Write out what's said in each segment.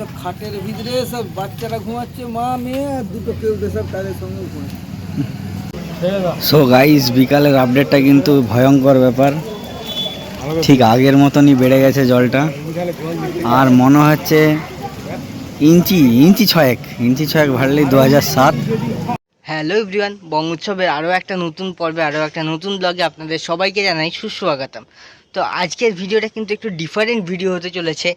সব খাটের ভিতরে সব বাচ্চারা ঘুমাচ্ছে মা মেয়ে আর দুটো কেউ সব তাদের সঙ্গে ঘুমাচ্ছে। সো গাইস বিকালের আপডেটটা কিন্তু ভয়ঙ্কর ব্যাপার। ঠিক আগের মতনই বেড়ে গেছে জলটা। আর মনে হচ্ছে ইঞ্চি ইঞ্চি ছয়েক ইঞ্চি ছয়েক ভাড়লেই দু হাজার সাত। হ্যালো এভরিওয়ান, বং উৎসবের আরও একটা নতুন পর্বে, আরও একটা নতুন ব্লগে আপনাদের সবাইকে জানাই সুস্বাগতম। তো আজকের ভিডিওটা কিন্তু একটু ডিফারেন্ট ভিডিও হতে চলেছে।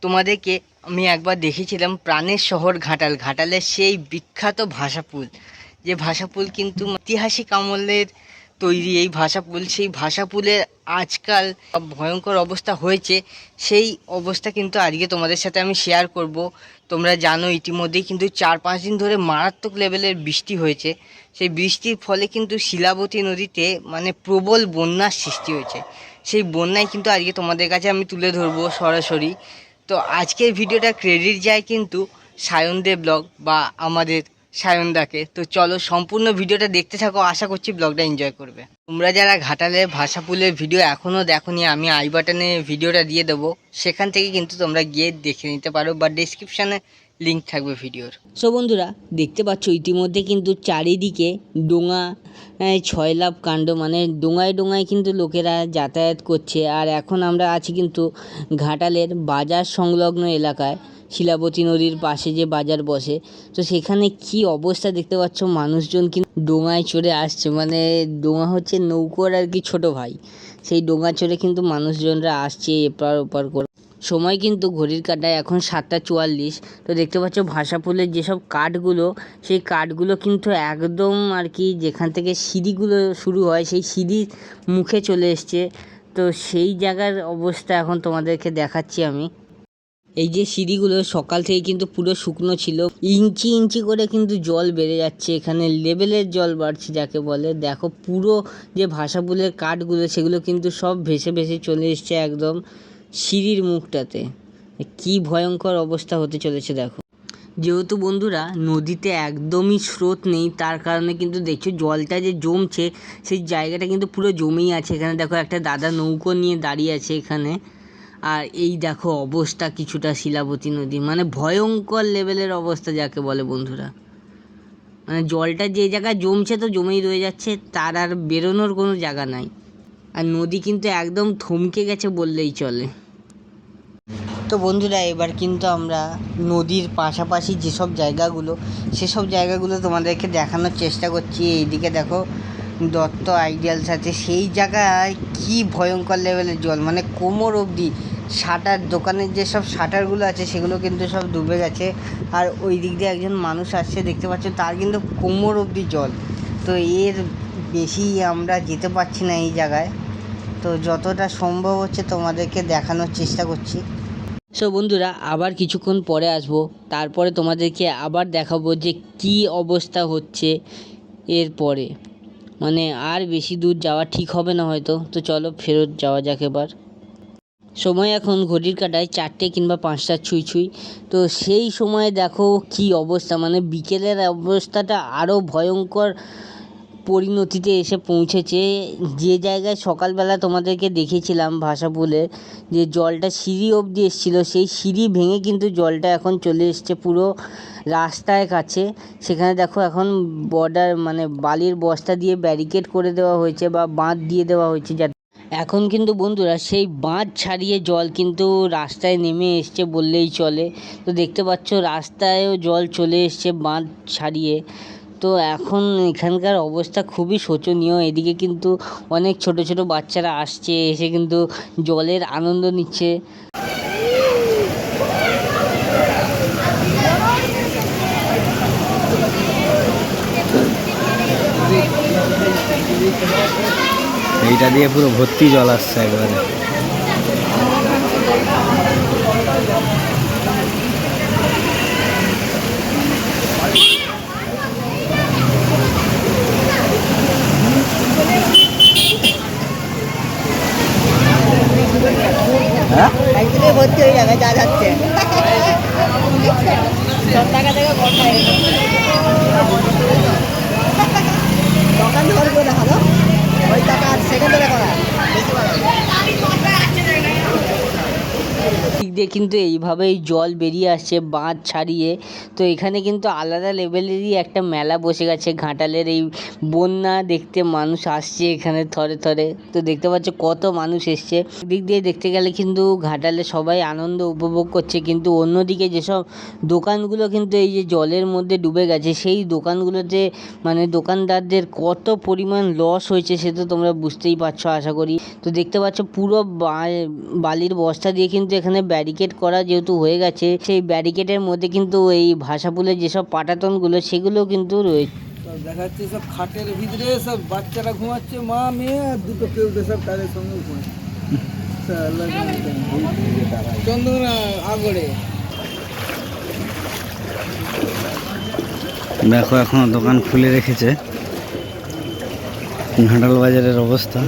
তোমাদেরকে আমি একবার দেখেছিলাম প্রাণের শহর ঘাটাল। ঘাটালের সেই বিখ্যাত ভাষাপুল। যে ভাষাপুল কিন্তু ঐতিহাসিক আমলের তৈরি, এই ভাষাপুল সেই ভাষাপুলের আজকাল ভয়ঙ্কর অবস্থা হয়েছে। সেই অবস্থা কিন্তু আজকে তোমাদের সাথে আমি শেয়ার করব। তোমরা জানো, ইতিমধ্যেই কিন্তু চার পাঁচ দিন ধরে মারাত্মক লেভেলের বৃষ্টি হয়েছে। সেই বৃষ্টির ফলে কিন্তু শিলাবতী নদীতে মানে প্রবল বন্যার সৃষ্টি হয়েছে। সেই বন্যায় কিন্তু আজকে তোমাদের কাছে আমি তুলে ধরবো সরাসরি। তো আজকের ভিডিওটা ক্রেডিট যায় কিন্তু সায়নদেব ব্লগ বা আমাদের সায়নদাকে তো চলো সম্পূর্ণ ভিডিওটা দেখতে থাকো আশা করছি ব্লগটা এনজয় করবে। তোমরা যারা ঘাটালের ভাষাপুলের ভিডিও এখনও দেখোনি আমি আই বাটনে ভিডিওটা দিয়ে দেবো। সেখান থেকে কিন্তু তোমরা গিয়ে দেখে নিতে পারো বা ডিসক্রিপশানে লিঙ্ক থাকবে ভিডিওর। সো বন্ধুরা দেখতে পাচ্ছ ইতিমধ্যে কিন্তু চারিদিকে ডোঙা আহ, ছয় লাভ কাণ্ড মানে ডোঙায় ডোঙায় কিন্তু লোকেরা যাতায়াত করছে। আর এখন আমরা আছি কিন্তু ঘাটালের বাজার সংলগ্ন এলাকায়। শিলাবতী নদীর পাশে যে বাজার বসে, তো সেখানে কি অবস্থা দেখতে পাচ্ছ? মানুষজন কিন্তু ডোঙায় চড়ে আসছে। মানে ডোঙা হচ্ছে নৌকোর আর কি ছোট ভাই। সেই ডোঙা চড়ে কিন্তু মানুষজনরা আসছে এপার ওপার করে। সময় কিন্তু ঘড়ির কাঁটায়, এখন সাতটা চুয়াল্লিশ। তো দেখতে পাচ্ছ ভাষাপুলের যেসব কাঠগুলো, সেই কাঠগুলো কিন্তু একদম আর কি যেখান থেকে সিঁড়িগুলো শুরু হয়, সেই সিঁড়ির মুখে চলে এসছে। তো সেই জায়গার অবস্থা এখন তোমাদেরকে দেখাচ্ছি আমি। এই যে সিঁড়িগুলো সকাল থেকে কিন্তু পুরো শুকনো ছিল। ইঞ্চি ইঞ্চি করে কিন্তু জল বেড়ে যাচ্ছে। এখানে লেভেলের জল বাড়ছে যাকে বলে। দেখো পুরো যে ভাষাপুলের কাঠগুলো, সেগুলো কিন্তু সব ভেসে ভেসে চলে এসছে একদম সিঁড়ির মুখটাতে। কি ভয়ঙ্কর অবস্থা হতে চলেছে, দেখো। যেহেতু বন্ধুরা, নদীতে একদমই স্রোত নেই, তার কারণে কিন্তু দেখছ জলটা যে জমছে, সেই জায়গাটা কিন্তু পুরো জমেই আছে। এখানে দেখো একটা দাদা নৌকো নিয়ে দাঁড়িয়ে আছে এখানে। আর এই দেখো অবস্থা কিছুটা শিলাবতী নদী মানে ভয়ঙ্কর লেভেলের অবস্থা যাকে বলে বন্ধুরা। মানে জলটা যে জায়গায় জমছে তো জমেই রয়ে যাচ্ছে, তার আর বেরোনোর কোনো জায়গা নাই। আর নদী কিন্তু একদম থমকে গেছে বললেই চলে। তো বন্ধুরা, এবার কিন্তু আমরা নদীর পাশাপাশি যেসব জায়গাগুলো, সেসব জায়গাগুলো তোমাদেরকে দেখানোর চেষ্টা করছি। এইদিকে দেখো দত্ত আইডিয়ালস আছে। সেই জায়গায় কি ভয়ঙ্কর লেভেলের জল মানে কোমর অবধি শাটার, দোকানের যেসব শাটারগুলো আছে সেগুলো কিন্তু সব ডুবে গেছে। আর ওই দিক দিয়ে একজন মানুষ আসছে, দেখতে পাচ্ছ তার কিন্তু কোমর অবধি জল। তো এর বেশি আমরা যেতে পারছি না এই জায়গায়। তো যতটা সম্ভব হচ্ছে তোমাদেরকে দেখানোর চেষ্টা করছি। সো বন্ধুরা, আবার কিছুক্ষণ পরে আসব। তারপরে তোমাদেরকে আবার দেখাবো যে কি অবস্থা হচ্ছে এরপরে। মানে আর বেশি দূর যাওয়া ঠিক হবে না হয়তো। তো চলো ফেরত যাওয়া যাক এবার। সময় এখন ঘড়ির কাটায় চারটে কিংবা পাঁচটা ছুঁই ছুঁই। তো সেই সময় দেখো কি অবস্থা মানে বিকেলের অবস্থাটা আরও ভয়ঙ্কর পরিণতিতে এসে পৌঁছেছে। যে জায়গায় সকালবেলা তোমাদেরকে দেখেছিলাম ভাষা বলে, যে জলটা সিঁড়ি অবধি এসেছিল, সেই সিঁড়ি ভেঙে কিন্তু জলটা এখন চলে এসছে পুরো রাস্তায় কাছে। সেখানে দেখো এখন বর্ডার মানে বালির বস্তা দিয়ে ব্যারিকেড করে দেওয়া হয়েছে বা বাঁধ দিয়ে দেওয়া হয়েছে যাতে এখন কিন্তু বন্ধুরা সেই বাঁধ ছাড়িয়ে জল কিন্তু রাস্তায় নেমে এসছে বললেই চলে। তো দেখতে পাচ্ছ রাস্তায়ও জল চলে এসছে বাঁধ ছাড়িয়ে। তো এখন এখানকার অবস্থা খুবই শোচনীয়। এদিকে কিন্তু অনেক ছোট ছোট বাচ্চারা আসছে, এসে কিন্তু জলের আনন্দ নিচ্ছে। এইটা দিয়ে পুরো ভর্তি জল আসছে একবারে। হ্যাঁ? ভর্তি হয়ে যাবে, যা যাচ্ছে। সব টাকা থেকে সেকেন্ডারে করা বেশি করা দিয়ে কিন্তু এইভাবেই জল বেরিয়ে আসছে, বাঁধ ছাড়িয়ে। তো এখানে কিন্তু আলাদা লেভেলেরই একটা মেলা বসে গেছে। ঘাটালের এই বন্যা দেখতে মানুষ আসছে এখানে থরে থরে। তো দেখতে পাচ্ছ কত মানুষ এসছে। দিক দিয়ে দেখতে গেলে কিন্তু ঘাটালে সবাই আনন্দ উপভোগ করছে, কিন্তু অন্যদিকে যেসব দোকানগুলো কিন্তু এই যে জলের মধ্যে ডুবে গেছে, সেই দোকানগুলোতে মানে দোকানদারদের কত পরিমাণ লস হয়েছে সে তো তোমরা বুঝতেই পারছ, আশা করি। তো দেখতে পাচ্ছ পুরো বালির বস্তা দিয়ে কিন্তু এখানে ব্যারিকেড করা যেহেতু হয়ে গেছে সেই ব্যারিকেডের মধ্যে কিন্তু এই ভাষাপুলের যেসব পাটাতনগুলো সেগুলো কিন্তু রয়েছে দেখাচ্ছে সব খাটের ভিতরে সব বাচ্চারা ঘুমাচ্ছে মা মেয়ে আর দুটো কেউ সব তাদের সঙ্গে ঘুমাচ্ছে। শালা চন্দনা আগরে। দেখো এখনও দোকান খুলে রেখেছে। ঘাটাল বাজারের অবস্থা।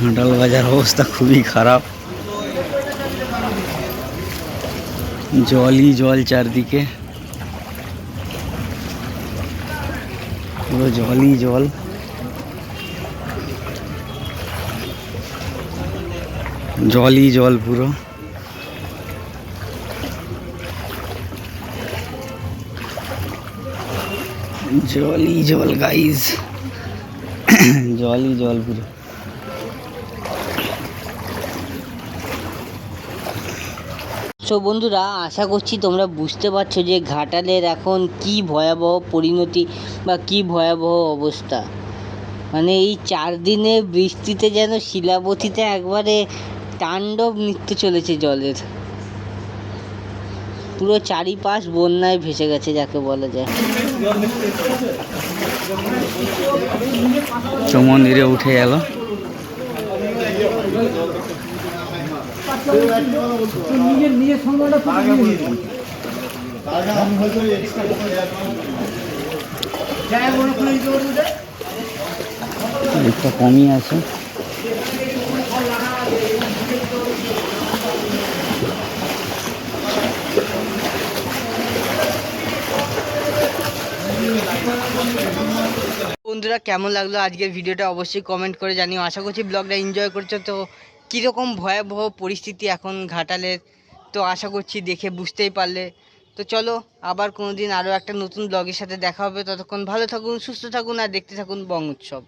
ঘাটাল বাজার অবস্থা খুবই খারাপ জলই জল চারদিকে পুরো জলই জল জলই জল পুরো জলই জল গাইজ জলই জল পুরো বন্ধুরা, আশা করছি তোমরা বুঝতে পারছ যে ঘাটালের এখন কি ভয়াবহ পরিণতি বা কি ভয়াবহ অবস্থা। মানে এই চার দিনে বৃষ্টিতে যেন শিলাবতীতে একবারে তাণ্ডব নৃত্য চলেছে জলের। পুরো চারিপাশ বন্যায় ভেসে গেছে যাকে বলা যায়। মন্দিরে উঠে গেল কমই আছে। বন্ধুরা, কেমন লাগল আজকের ভিডিওটা অবশ্যই কমেন্ট করে জানিও। আশা করছি ব্লগটা এনজয় করছ। তো কীরকম ভয়াবহ পরিস্থিতি এখন ঘাটালের তো আশা করছি দেখে বুঝতেই পারলে। তো চলো, আবার কোনো দিন আরও একটা নতুন ব্লগের সাথে দেখা হবে। ততক্ষণ ভালো থাকুন, সুস্থ থাকুন, আর দেখতে থাকুন বং উৎসব